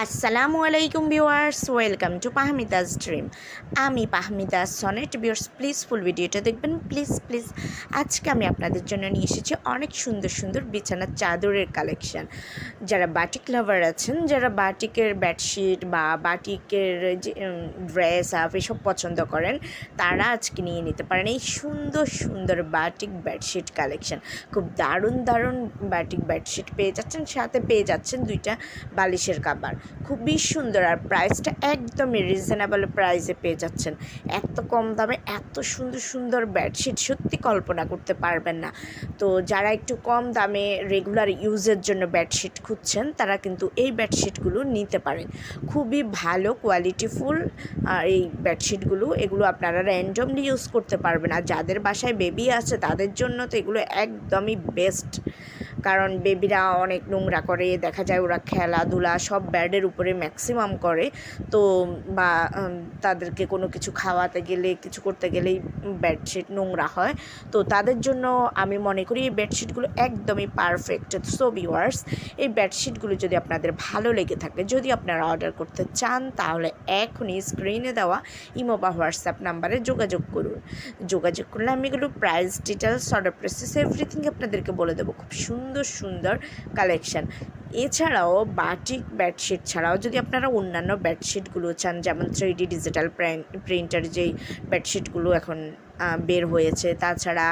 আসসালামু আলাইকুম viewers, welcome to পাহমিদাস ড্রিম। আমি পাহমিদাস সনেট, ভিউয়ার্স প্লিজ ফুল ভিডিওটা দেখবেন প্লিজ প্লিজ আজকে আমি আপনাদের জন্য নিয়ে এসেছি অনেক সুন্দর সুন্দর বিছানার চাদরের কালেকশান যারা বাটিক লাভার আছেন, যারা বাটিকের বেডশিট বা বাটিকের যে ড্রেস আপ এসব পছন্দ করেন, তারা আজকে নিয়ে নিতে পারেন এই সুন্দর সুন্দর বাটিক বেডশিট কালেকশান খুব দারুণ দারুণ বাটিক বেডশিট পেয়ে যাচ্ছেন, সাথে পেয়ে যাচ্ছেন দুইটা বালিশের কাবার খুবই সুন্দর আর প্রাইসটা একদমই রিজনেবল প্রাইসে পেয়ে যাচ্ছেন। এত কম দামে এত সুন্দর সুন্দর বেডশিট সত্যি কল্পনা করতে পারবেন না। তো যারা একটু কম দামে রেগুলার ইউজের জন্য বেডশিট খুঁজছেন, তারা কিন্তু এই বেডশিটগুলো নিতে পারেন। খুবই ভালো কোয়ালিটিফুল এই বেডশিটগুলো এগুলো আপনারা র্যান্ডমলি ইউজ করতে পারবেন। আর যাদের বাসায় বেবি আছে, তাদের জন্য তো এগুলো একদমই বেস্ট কারণ বেবিরা অনেক নোংরা করে, দেখা যায় ওরা খেলাধুলা সব ব্যাডের উপরে ম্যাক্সিমাম করে। তো বা তাদেরকে কোনো কিছু খাওয়াতে গেলে, কিছু করতে গেলেই বেডশিট নোংরা হয়। তো তাদের জন্য আমি মনে করি এই বেডশিটগুলো একদমই পারফেক্ট সো ভিওয়ার্স এই বেডশিটগুলো যদি আপনাদের ভালো লেগে থাকে, যদি আপনারা অর্ডার করতে চান, তাহলে এখনই স্ক্রিনে দেওয়া ইমো বা হোয়াটসঅ্যাপ নাম্বারে যোগাযোগ করুন। যোগাযোগ করলে আমি এগুলো price details order process everything আপনাদেরকে বলে দেবো। খুব সুন্দর সুন্দর সুন্দর কালেকশান এছাড়াও বাটিক বেডশিট ছাড়াও যদি আপনারা অন্যান্য বেডশিটগুলো চান, যেমন থ্রি ডি ডিজিটাল প্রিন্টার যেই বেডশিটগুলো এখন বের হয়েছে। তাছাড়া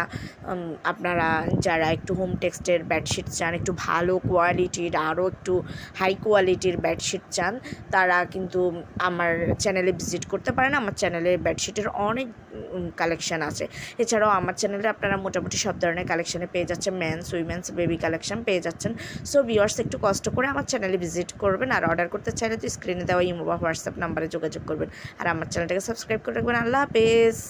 আপনারা যারা একটু হোম টেক্সটের বেডশিট চান, একটু ভালো কোয়ালিটির আরও একটু হাই কোয়ালিটির বেডশিট চান, তারা কিন্তু আমার চ্যানেলে ভিজিট করতে পারেন। আমার চ্যানেলে বেডশিটের অনেক কালেকশান আছে। এছাড়াও আমার চ্যানেলে আপনারা মোটামুটি সব ধরনের কালেকশানে পেয়ে যাচ্ছেন। মেন্স উইমেন্স বেবি কালেকশান পেয়ে যাচ্ছেন। সো ভিওয়ার্স একটু কষ্ট করে আমার চ্যানেলে ভিজিট করবেন আর অর্ডার করতে চাইলে তো স্ক্রিনে দেওয়া ইমো বা হোয়াটসঅ্যাপ নাম্বারে যোগাযোগ করবেন। আর আমার চ্যানেলটাকে সাবস্ক্রাইব করে রাখবেন। আল্লাহ হাফেজ।